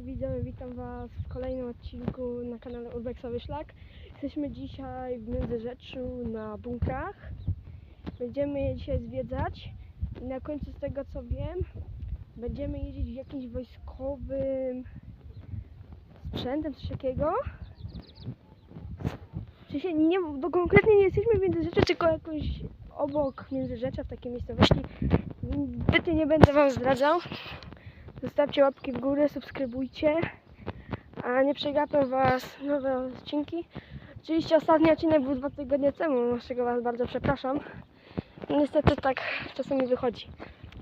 witam Was w kolejnym odcinku na kanale Urbexowy Szlak. Jesteśmy dzisiaj w Międzyrzeczu na bunkrach. Będziemy je dzisiaj zwiedzać i na końcu z tego co wiem, będziemy jeździć w jakimś wojskowym sprzętem, coś takiego. W sensie nie, bo konkretnie nie jesteśmy w Międzyrzeczu, tylko jakoś obok Międzyrzecza, w takiej miejscowości. Zbytnie nie będę Wam zdradzał. Zostawcie łapki w górę, subskrybujcie. A nie przegapią Was nowe odcinki. Oczywiście ostatni odcinek był dwa tygodnie temu, z czego Was bardzo przepraszam. No Niestety tak czasami wychodzi.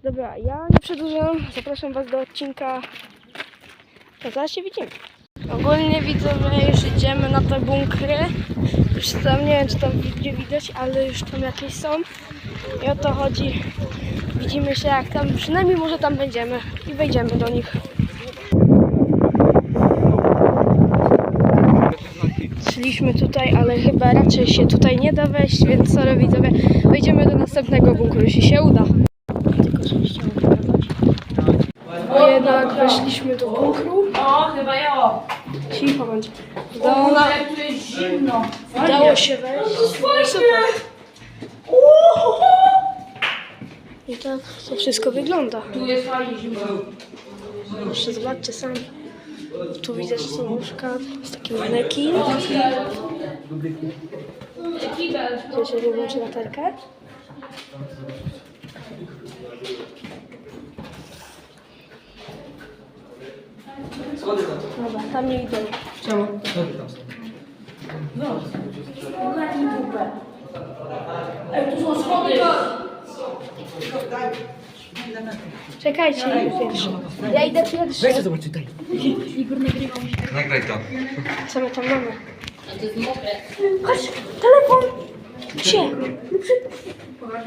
Dobra, ja nie przedłużam. Zapraszam Was do odcinka. To zaraz się widzimy. Ogólnie widzowie już idziemy na te bunkry. Już tam nie wiem czy tam nie widać, ale już tam jakieś są. I o to chodzi. Widzimy się jak tam, przynajmniej może tam będziemy i wejdziemy do nich. Szliśmy tutaj, ale chyba raczej się tutaj nie da wejść, więc sorry widzowie, wejdziemy do następnego bunkru, jeśli się uda. Tylko żebyście mogli gadać. Bo jednak weszliśmy do bunkru. O, chyba ja. Cicho bądź. Udało, zimno. udało się wejść. Super. I tak to wszystko wygląda. Tu jest fajnie zimno. Jeszcze zobaczcie sami. Tu widzę, że są łóżka, jest taki manekin. Gdzie się wyłączy latarkę. Dobra, tam nie idę. Czemu? Ej, tu są schody. Czekajcie. Ja idę pierwszy. Weź to zobaczyć, daj. Nagraj to. Co my tam mamy? Chodź, telefon! Gdzie?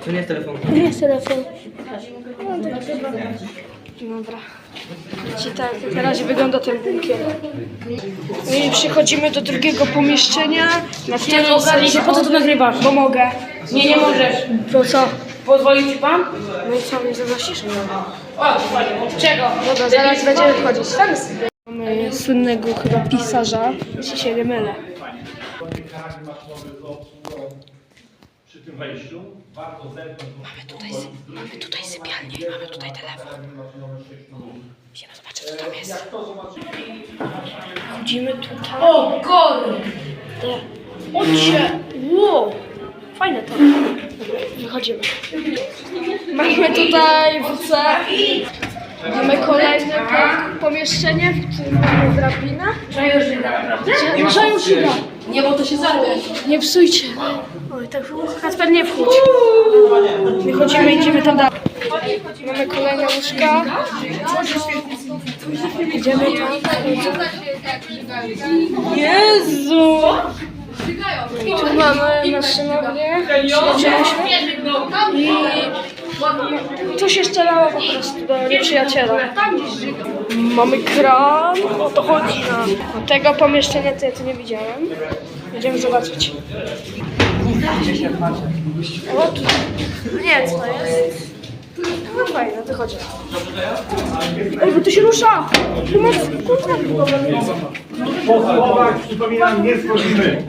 To nie jest telefon. Gdzie jest telefon? Dobra. Ci tak na razie wygląda ten bunkier. I przechodzimy do drugiego pomieszczenia. Na Nie się, po co to nagrywasz? Bo mogę. Nie, nie możesz. To co? Pozwolił ci pan? No i co, mnie zaprosisz? O, fajnie. Czego? Dobra, zaraz będziemy wchodzić. Tam. Mamy słynnego chyba pisarza, jeśli się nie mylę. Przy tym wejściu warto zerknąć Mamy tutaj mamy tutaj sypialnię, mamy tutaj telefon. Idziemy zobaczyć, co tam jest. Wchodzimy tutaj. O, kory. Ocie! Wow! Fajne to. Wychodzimy. Mamy tutaj WC. Mamy kolejne po- pomieszczenie, w którym mamy drabinę. Czego Żyda naprawdę? Nie, bo to się zarwie. Nie psujcie. Oj, tak Kasper nie wchódź. Wychodzimy, idziemy tam dalej. Mamy kolejne łóżka. Idziemy tam. Jezu! I tu mamy maszynownię. Przyleczyliśmy. I to się strzelało po prostu do nieprzyjaciela. Mamy kran. O to chodzi. No, tego pomieszczenia to ja tu nie widziałem. Będziemy zobaczyć. O, tu. Nie, co to jest? No fajne, to chodzi. Ej, bo tu się rusza! Tu masz Po słowach przypominam, nie schodzimy.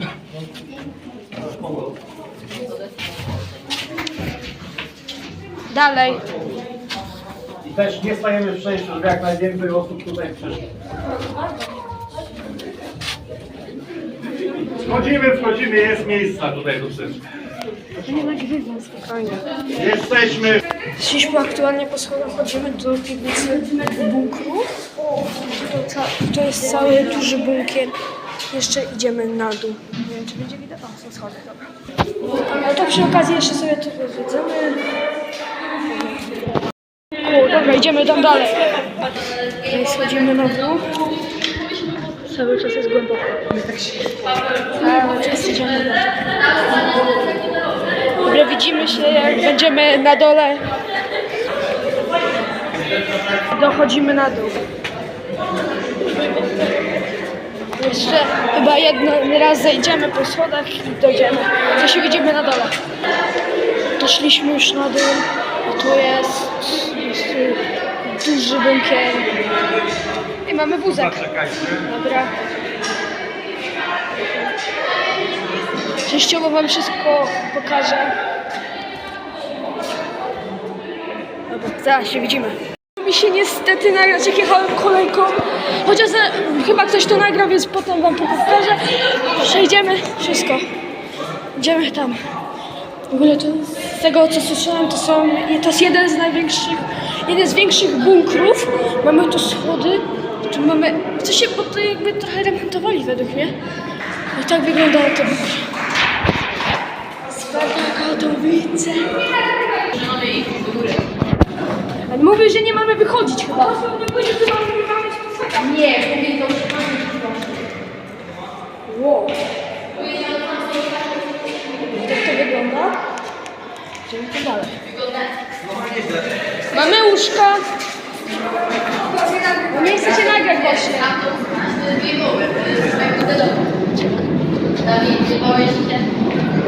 Dalej. I też nie stajemy w przejściu, żeby jak najwięcej osób tutaj przyszło. Wchodzimy, wchodzimy, jest miejsca tutaj do wszystkich. Nie nagrywam spokojnie. Jesteśmy. Szliśmy aktualnie po schodach, chodzimy do piwnicy bunkru. To, to jest cały duży bunkier. Jeszcze idziemy na dół. Nie wiem, czy będzie widać. O, są schody, dobra. To przy okazji jeszcze sobie tu zwiedzamy. O, dobra, idziemy tam dalej. No schodzimy na dół. Cały czas jest głęboko. Cały czas idziemy na dół. Dobra, widzimy się jak będziemy na dole. Dochodzimy na dół. Jeszcze chyba jeden raz zejdziemy po schodach i dojdziemy. To się widzimy na dole. Doszliśmy już na dół. Tu jest, jest duży bunkier. I mamy wózek. Dobra. Częściowo wam wszystko pokażę. Dobra, zaraz się widzimy. Mi się niestety nagrać, jak jechałem kolejką. Chociaż za, chyba ktoś to nagrał, więc potem wam to pokażę. Przejdziemy wszystko. Idziemy tam. W ogóle to z tego co słyszałem, to są. To jest jeden z największych, jeden z większych bunkrów. Mamy tu schody. Tu mamy. Co się, bo to jakby trochę remontowali według mnie. I tak wyglądało to bunkry. Sparta Katowice. Mówię, że nie mamy wychodzić chyba. Nie, mówię to, Wow. Jak to wygląda? Idziemy to dalej. Mamy łóżka. No nie chcecie nagrać właśnie.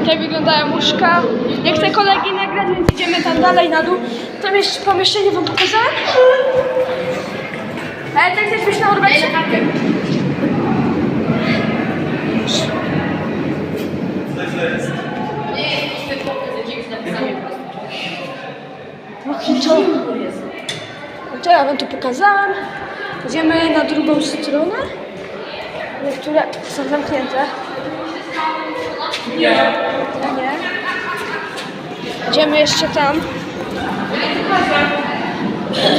Tak wyglądają łóżka. Nie chcę kolegi nagrać, więc idziemy tam dalej na dół. Tam jeszcze pomieszczenie wam pokazałem. Ale tak też byś na urwecie. No? No to ja wam to pokazałem. Idziemy na drugą stronę. Niektóre są zamknięte. Nie. Nie. Idziemy jeszcze tam.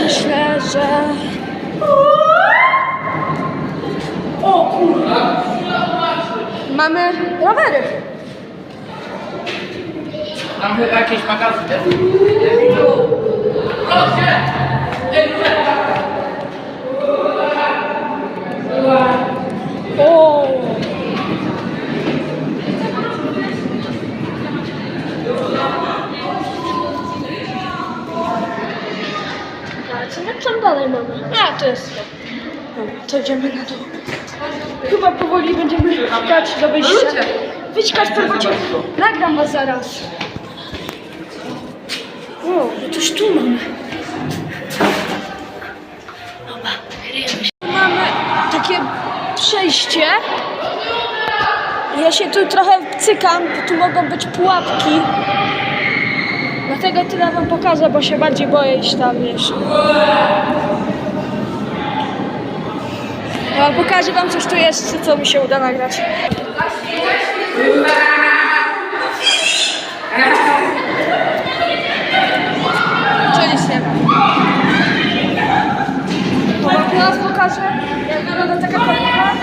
Myślę, że... O kurwa! Mamy rowery. Tam chyba jakieś magazyny. O! Dalej mamy? A, to jest to. Dobra, to idziemy na dół. Chyba powoli będziemy szukać do wyjścia. Wyjdź Kasper, bo cię nagram was zaraz. O, no coś tu mamy. Dobra, kryjemy się. Mamy takie przejście. Ja się tu trochę cykam, bo tu mogą być pułapki. Dlatego tyle wam pokażę, bo się bardziej boję iść tam, wiesz. Ja pokażę wam coś tu jest, co mi się uda nagrać. Nie ma. Teraz pokażę, jak wygląda taka kolejka.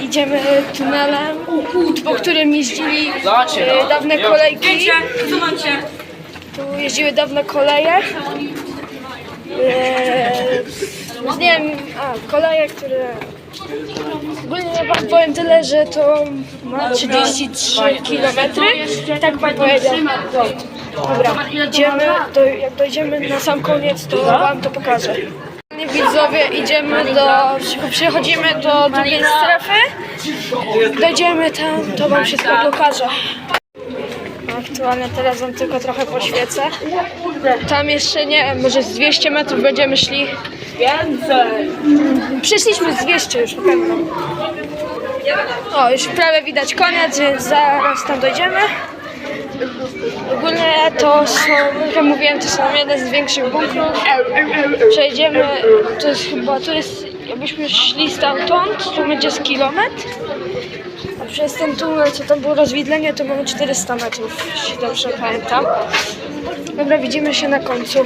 Idziemy tunelem, po którym jeździli e, dawne kolejki. Tu jeździły dawne koleje. E, nie wiem, a koleje, które... Ogólnie ja wam powiem tyle, że to ma 33 km. Tak pan powiedział. Dobra, idziemy, do, jak dojdziemy na sam koniec, to wam to pokażę. Widzowie, idziemy do, przechodzimy do drugiej strefy. Dojdziemy tam, to wam wszystko pokażę. Aktualnie teraz wam tylko trochę poświecę. Tam jeszcze nie, może z 200 metrów będziemy szli. Więcej! Przeszliśmy z 200 już pewno. O, już prawie widać koniec, więc zaraz tam dojdziemy. Ogólnie to są, jak mówiłem, to są jeden z większych bunkrów. Przejdziemy, to jest chyba, to jest, jakbyśmy szli stamtąd, to będzie z kilometr. A przez ten tunel, co tam było rozwidlenie, to mamy 400 metrów, jeśli dobrze pamiętam. Dobra, widzimy się na końcu.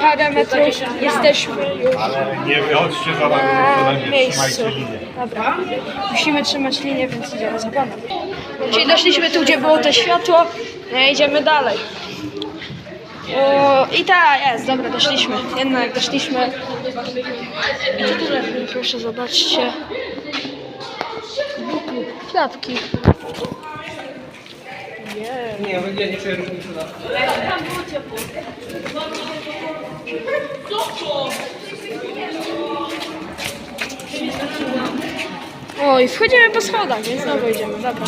Parę metrów jesteśmy już Ale nie wychodźcie za na miejscu. Dobra, musimy trzymać linię, więc idziemy za panem. Czyli doszliśmy tu, gdzie było to światło, i idziemy dalej. O, I tak, jest, dobra, doszliśmy. Jednak doszliśmy. I tu tyle, proszę zobaczcie. Kwiatki. Nie, ja nie czuję różnicy na O, i wchodzimy po schodach, więc znowu idziemy, dobra.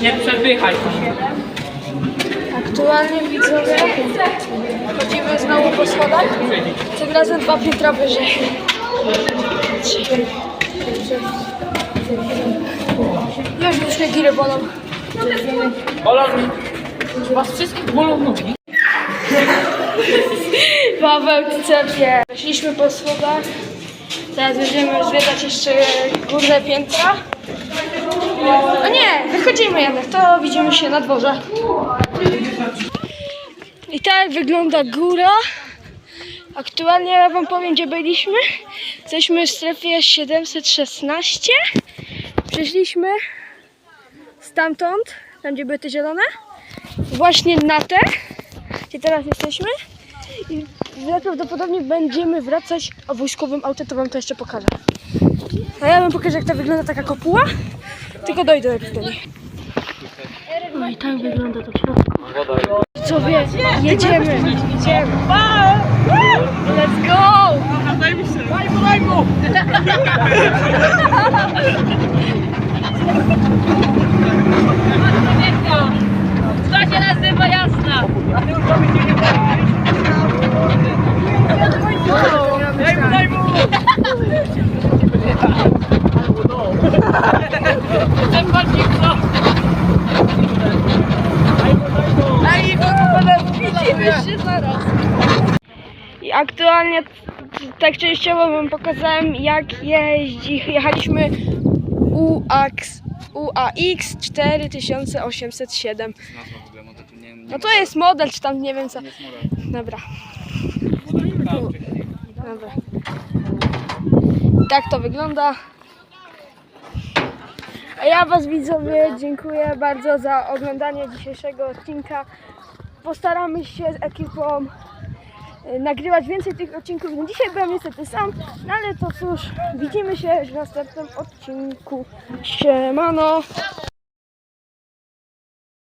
Nie przepychaj. Aktualnie widzowie chodzimy znowu po schodach. Tym razem dwa piętra wyżej. Już już mnie giry bolą. Bolą. Was wszystkich bolą nogi. Paweł cepie. Weszliśmy po schodach. Teraz będziemy zwiedzać jeszcze górne piętra. O nie, wychodzimy jednak, to widzimy się na dworze. I tak wygląda góra. Aktualnie ja wam powiem, gdzie byliśmy. Jesteśmy w strefie 716. Przyszliśmy stamtąd, tam gdzie były te zielone, właśnie na te, gdzie teraz jesteśmy. I najprawdopodobniej będziemy wracać a wojskowym autem, to wam to jeszcze pokażę. A ja wam pokażę, jak to wygląda taka kopuła, tylko dojdę do niej. No i tak wygląda to w środku. Co wie, jedziemy, jedziemy. Let's go! To się nazywa jasna. I aktualnie tak częściowo wam pokazałem jak jeździ. Jechaliśmy UAX, UAX 4807. No to jest model, czy tam nie wiem co. Dobra. Dobra. Tak to wygląda. A ja was widzowie dziękuję bardzo za oglądanie dzisiejszego odcinka. Postaramy się z ekipą y, nagrywać więcej tych odcinków. No dzisiaj byłem niestety sam, no ale to cóż, widzimy się w następnym odcinku. Siemano!